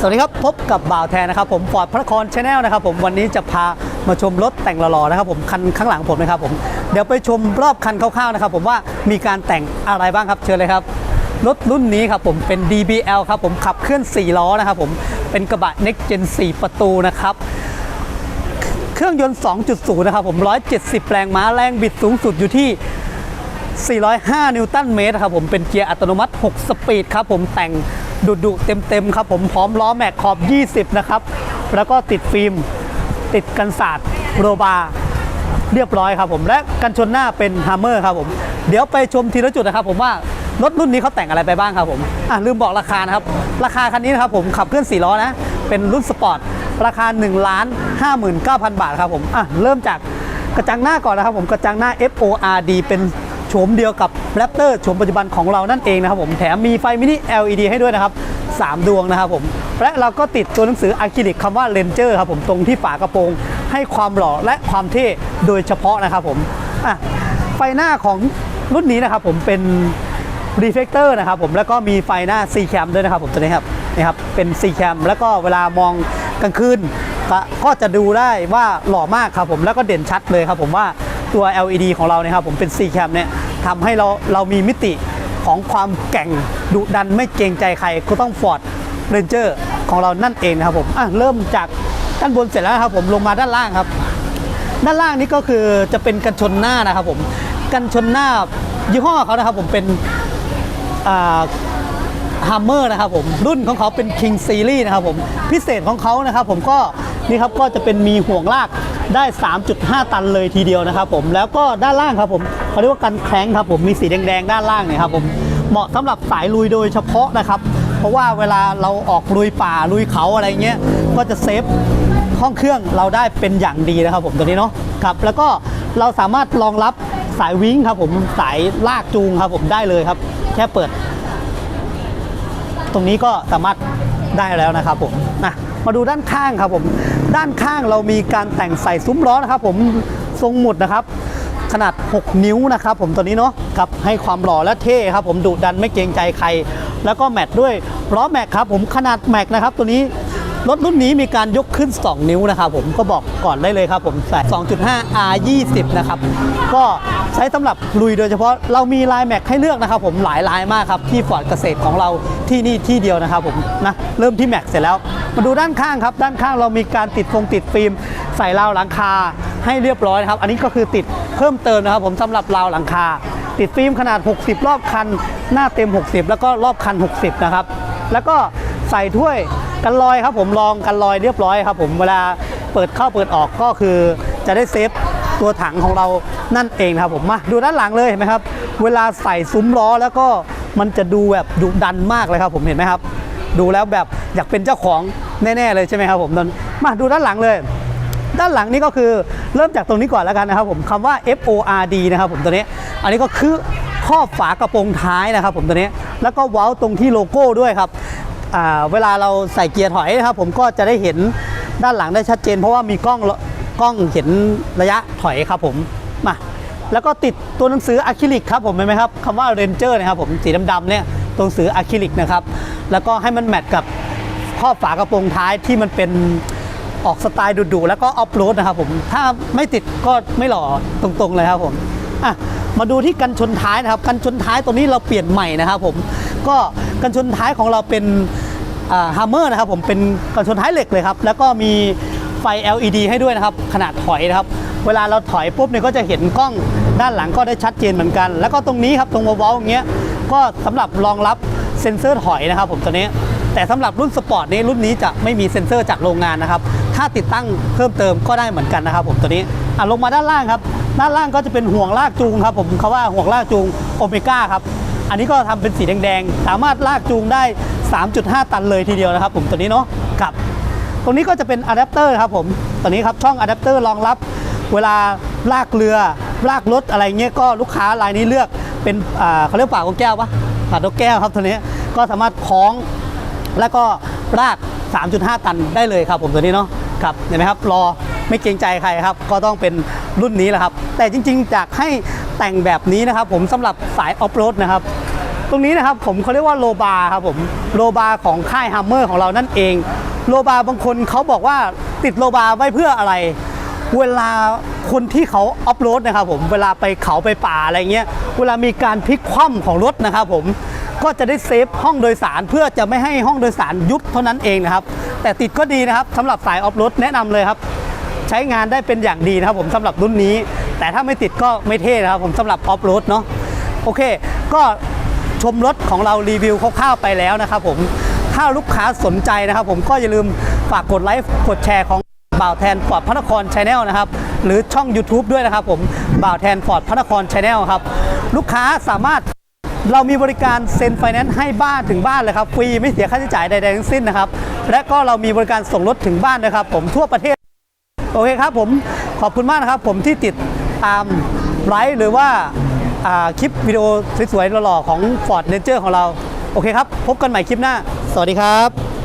สวัสดีครับ พบกับบ่าวแทนนะครับผมฟอร์ดพระนครชาแนลนะครับผมวันนี้จะพามาชมรถแต่งหล่อๆนะครับผมคันข้างหลังผมนะครับผมเดี๋ยวไปชมรอบคันคร่าวๆนะครับผมว่ามีการแต่งอะไรบ้างครับเชิญเลยครับรถรุ่นนี้ครับผมเป็น DBL ครับผมขับเคลื่อน 4 ล้อนะครับผมเป็นกระบะ Next Gen 4 ประตูนะครับเครื่องยนต์ 2.0 นะครับผม 170 แรงม้าแรงบิดสูงสุดอยู่ที่405 นิวตันเมตรครับผมเป็นเกียร์อัตโนมัติ 6 สปีดครับผมแต่ง ดุดุเต็มๆครับผมพร้อมล้อแม็กขอบ 20 นะครับ แล้วก็ติดฟิล์ม ติดกันศาสตร์โรบาร์เรียบร้อยครับผมและกันชนหน้าเป็นฮัมเมอร์ครับผม เดี๋ยวไปชมทีละจุดนะครับผมว่ารถรุ่นนี้เขาแต่งอะไรไปบ้างครับผมอะลืมบอกราคานะครับ ราคาคันนี้นะครับผมขับเคลื่อน4ล้อนะ เป็นรุ่นสปอร์ตราคา1ล้าน59,000 บาทครับผมอะเริ่มจากกระจังหน้าก่อนนะครับผมกระจังหน้า FORD เป็น ฉมเดียวกับ Raptor โฉมปัจจุบันของเรานั่นเองนะครับผมแถมมีไฟมินิ LED ให้ด้วยนะครับ 3 ดวงนะครับผม และเราก็ติดตัวหนังสืออะคริลิกคำว่า Ranger ครับผมตรงที่ฝากระโปรง ให้ความหล่อและความเท่โดยเฉพาะนะครับผมอะไฟหน้าของรุ่นนี้นะครับผมเป็น Reflector นะครับผมแล้วก็มีไฟหน้า C cam ด้วยนะครับผมตัวนี้ครับนี่ครับเป็น C cam แล้วก็เวลามองกลางคืนก็จะดูได้ว่าหล่อมากครับผมแล้วก็เด่นชัดเลยครับผมว่าตัว LED ของเราเนี่ยครับผมเป็น C cam เนี่ย ทำให้เราเรามีมิติของความแก่งดุดันไม่เกรงใจใครก็ต้อง Ford Ranger ของเรานั่นเองนะครับผมอะเริ่มจากด้านบนเสร็จแล้วครับผมลงมาด้านล่างครับ ด้านล่างนี่ก็คือจะเป็นกันชนหน้านะครับผมกันชนหน้ายี่ห้อเขานะครับผมเป็นฮัมเมอร์นะครับผมรุ่นของเขาเป็น King Series นะครับผมพิเศษของเขานะครับผมก็นี่ครับก็จะเป็นมีห่วงลาก ได้ 3.5 ตันเลยทีเดียวนะครับผมแล้วก็ด้านล่างครับผมเขาเรียกว่ากันแคล้งครับผมมีสีแดงๆ ด้านล่างเนี่ยครับผมเหมาะสำหรับสายลุยโดยเฉพาะนะครับ เพราะว่าเวลาเราออกลุยป่าลุยเขาอะไรเงี้ยก็จะเซฟห้องเครื่องเราได้เป็นอย่างดีนะครับผมตัวนี้เนาะครับแล้วก็เราสามารถรองรับสายวิ้งครับผมสายลากจูงครับผมได้เลยครับ แค่เปิด ตรงนี้ก็สามารถได้แล้วนะครับผมนะ มาดูด้านข้างครับผม ด้านข้างเรามีการแต่งใส่ซุ้มล้อนะครับ ผมทรงหมุดนะครับ ขนาด 6 นิ้วนะครับ ผมตัวนี้เนาะครับให้ความหล่อและเท่ครับ ผมดุดันไม่เกรงใจใคร แล้วก็แมทด้วยล้อแม็กครับผมขนาดแม็กนะครับ ตัวนี้รถรุ่นนี้มีการยกขึ้น 2 นิ้วนะครับผมก็บอกก่อนได้เลยครับผมใส่2.5 R 20นะครับก็ใช้สำหรับลุยโดยเฉพาะเรามีลายแม็กให้เลือกนะครับผมหลายลายมากครับที่ฟอร์ดเกษตรของเราที่นี่ที่เดียวนะครับผมนะเริ่มที่แม็กเสร็จแล้ว มาดูด้านข้างครับ ด้านข้างเรามีการติดฟงติดฟิล์มใส่ราวหลังคาให้เรียบร้อยนะครับ อันนี้ก็คือติดเพิ่มเติมนะครับ ผมสำหรับราวหลังคา ติดฟิล์มขนาด 60 รอบคัน หน้าเต็ม 60 แล้วก็รอบคัน 60 นะครับ แล้วก็ใส่ถ้วยกันลอยครับ ผมรองกันลอยเรียบร้อยครับ ผมเวลาเปิดเข้าเปิดออกก็คือจะได้เซฟตัวถังของเรานั่นเองครับผมมาดูด้านหลังเลยเห็นไหมครับ เวลาใส่ซุ้มล้อแล้วก็มันจะดูแบบดุดันมากเลยครับ ผมเห็นไหมครับ ดูแล้วแบบอยากเป็นเจ้าของ แน่ๆเลยใช่ไหมครับผมตอนมาดูด้านหลังเลย ด้านหลังนี่ก็คือเริ่มจากตรงนี้ก่อนแล้วกันนะครับผมคำว่า FORD นะครับผมตัวนี้ อันนี้ก็คือครอบฝากระโปรงท้ายนะครับผมตัวนี้แล้วก็เว้าตรงที่โลโก้ด้วยครับเวลาเราใส่เกียร์ถอยนะครับผมก็จะได้เห็นด้านหลังได้ชัดเจน เพราะว่ามีกล้องกล้องเห็นระยะถอยครับผมมาแล้วก็ติดตัวหนังสืออะคริลิกครับผมเห็นไหมครับคำว่า Ranger นะครับผมสีดำๆเนี่ยตัวหนังสืออะคริลิกนะครับแล้วก็ให้มันแมทกับ ครอบฝากระโปรงท้ายที่มันเป็นออกสไตล์ดุๆแล้วก็ออฟโรดนะครับผมถ้าไม่ติดก็ไม่หล่อตรงๆเลยครับผมอะมาดูที่กันชนท้ายนะครับ กันชนท้ายตัวนี้เราเปลี่ยนใหม่นะครับผมก็กันชนท้ายของเราเป็นฮัมเมอร์นะครับผมเป็นกันชนท้ายเหล็กเลยครับ แล้วก็มีไฟ LED ให้ด้วยนะครับ ขนาดถอยนะครับ เวลาเราถอยปุ๊บเนี่ยก็จะเห็นกล้องด้านหลังก็ได้ชัดเจนเหมือนกัน แล้วก็ตรงนี้ครับตรงวอลอย่างเงี้ยก็สำหรับรองรับเซ็นเซอร์ถอยนะครับผมตัวนี้ แต่สำหรับรุ่นสปอร์ตนี้รุ่นนี้จะไม่มีเซ็นเซอร์จากโรงงานนะครับ ถ้าติดตั้งเพิ่มเติมก็ได้เหมือนกันนะครับ ผมตัวนี้อะลงมาด้านล่างครับ ด้านล่างก็จะเป็นห่วงลากจูงครับ ผมเขาว่าห่วงลากจูงโอเมก้าครับ อันนี้ก็ทำเป็นสีแดงๆ สามารถลากจูงได้ 3.5 ตันเลยทีเดียวนะครับ ผมตัวนี้เนาะครับ ตรงนี้ก็จะเป็นอะแดปเตอร์ครับผมตัวนี้ครับช่องอะแดปเตอร์รองรับเวลาลากเรือลากรถอะไรเงี้ยก็ลูกค้ารายนี้เลือกเป็นเขาเรียกปากนกแก้วปะปากนกแก้วครับตัวนี้ก็สามารถคล้อง แล้วก็ราก 3.5 ตันได้เลยครับผมตัวนี้เนาะครับเห็นไหมครับรอไม่เกรงใจใครครับ ก็ต้องเป็นรุ่นนี้แหละครับ แต่จริงๆจากให้แต่งแบบนี้นะครับผมสำหรับสายออฟโรดนะครับตรงนี้นะครับผมเขาเรียกว่าโลบาร์ครับผมโลบาร์ของค่ายฮัมเมอร์ของเรานั่นเอง โลบาร์บางคนเขาบอกว่าติดโลบาร์ไว้เพื่ออะไร เวลาคนที่เขาออฟโรดนะครับผมเวลาไปเขาไปป่าอะไรเงี้ยเวลามีการพลิกคว่ำของรถนะครับผม ก็จะได้เซฟห้องโดยสารเพื่อจะไม่ให้ห้องโดยสารยุบเท่านั้นเองนะครับ แต่ติดก็ดีนะครับสำหรับสายออฟโรดแนะนำเลยครับ ใช้งานได้เป็นอย่างดีนะครับผมสำหรับรุ่นนี้ แต่ถ้าไม่ติดก็ไม่เท่นะครับผมสำหรับออฟโรดเนาะโอเค ก็ชมรถของเรารีวิวคร่าวๆไปแล้วนะครับผมถ้าลูกค้าสนใจนะครับผมก็อย่าลืมฝากกดไลค์กดแชร์ของบ่าวแทนฟอร์ดพระนครชาแนลนะครับหรือช่อง YouTube ด้วยนะครับผมบ่าวแทนฟอร์ดพระนครชาแนลครับ ลูกค้าสามารถ เรามีบริการเซ็นไฟแนนซ์ให้บ้านถึงบ้านเลยครับฟรีไม่เสียค่าใช้จ่ายใดๆทั้งสิ้นนะครับ และก็เรามีบริการส่งรถถึงบ้านนะครับ ผมทั่วประเทศ โอเคครับผมขอบคุณมากนะครับ ผมที่ติดตามไลฟ์หรือว่าาคลิปวิดีโอสวยๆหล่อๆของ Ford Ranger ของเรา โอเคครับ พบกันใหม่คลิปหน้า สวัสดีครับ